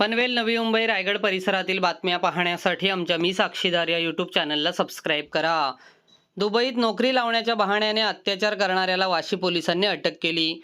पनवेल नवी मुंबई रायगड परिसरातील बातम्या पाहण्यासाठी आमच्या मी साक्षीदार या यूट्यूब चॅनलला सबस्क्राईब करा. दुबईत नोकरी लावण्याच्या बहाण्याने अत्याचार करणाऱ्याला वाशी पोलिसांनी अटक केली.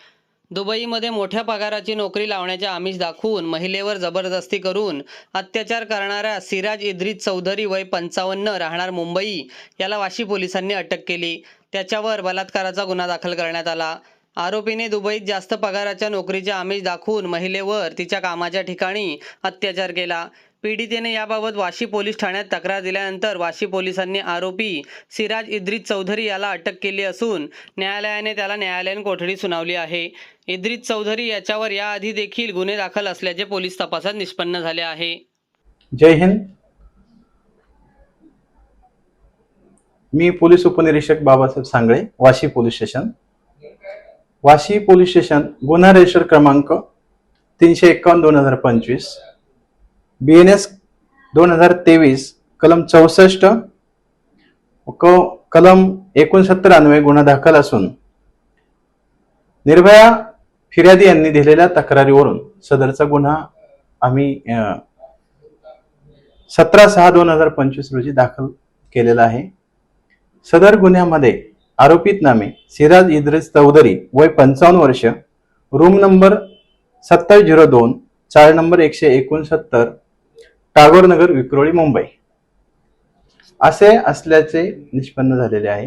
दुबईमध्ये मोठ्या पगाराची नोकरी लावण्याचे आमिष दाखवून महिलेवर जबरदस्ती करून अत्याचार करणाऱ्या सिराज इद्रिस चौधरी वय पंचावन्न राहणार मुंबई याला वाशी पोलिसांनी अटक केली. त्याच्यावर बलात्काराचा गुन्हा दाखल करण्यात आला. आरोपीने दुबईत जास्त पगाराच्या नोकरीचे आमिष दाखवून महिलेवर तिच्या कामाच्या ठिकाणी अत्याचार केला. पीडितेने याबाबत वाशी पोलीस ठाण्यात तक्रार दिल्यानंतर वाशी पोलिसांनी आरोपी सिराज इद्रित चौधरी याला अटक केली असून न्यायालयाने त्याला न्यायालयीन कोठडी सुनावली आहे. इद्रित चौधरी याच्यावर याआधी देखील गुन्हे दाखल असल्याचे पोलीस तपासात निष्पन्न झाले आहे. जय हिंद. मी पोलीस उपनिरीक्षक Babasaheb Sangle Vashi police station. Vashi police station गुन्हा रजिस्टर क्रमांक तीनशे एकावन्न दोन हजार पंचवीस बी एन एस दोन हजार तेवीस कलम चौसष्ट क कलम एकोणसत्तर अन्वये गुन्हा दाखल असून निर्भया फिर्यादी यांनी दिलेल्या तक्रारीवरून सदरचा गुन्हा आम्ही सतरा सहा दोन हजार पंचवीस रोजी दाखल केलेला आहे. सदर गुन्ह्यामध्ये आरोपित नामे सिराज इद्रिस चौधरी वय पंचावन्न वर्ष रूम नंबर सत्तावीस झिरो दोन चार नंबर एकशे एकोणसत्तर टागोर नगर विक्रोळी मुंबई. असे असल्याचे निष्पन्न झालेले आहे.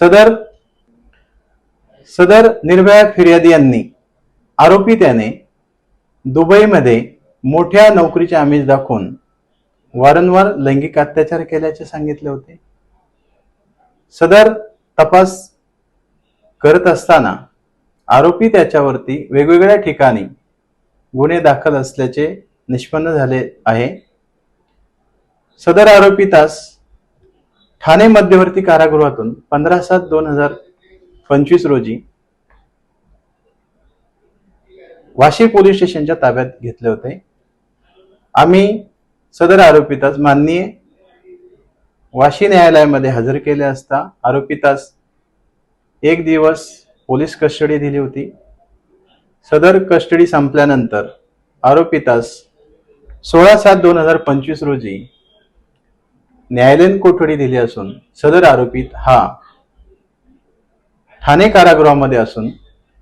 सदर सदर निर्भया फिर्यादी यांनी आरोपित याने दुबईमध्ये मोठ्या नोकरीचे आमिष दाखवून वारंवार लैंगिक अत्याचार केल्याचे सांगितले होते. सदर तपास करत असताना आरोपी त्याच्यावरती वेगवेगळ्या ठिकाणी गुन्हे दाखल असल्याचे निष्पन्न झाले आहे. सदर आरोपी तास ठाणे मध्यवर्ती कारागृहातून पंधरा सात दोन हजार पंचवीस रोजी वाशी पोलीस स्टेशनच्या ताब्यात घेतले होते. आम्ही सदर आरोपितास माननीय वाशी न्यायालयामध्ये हजर केले असता आरोपितास एक दिवस पोलीस कस्टडी दिली होती. सदर कस्टडी संपल्यानंतर आरोपितास सोळा सात दोन हजार पंचवीस रोजी न्यायालयीन कोठडी दिली असून सदर आरोपित हा ठाणे कारागृहामध्ये असून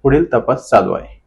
पुढील तपास चालू आहे.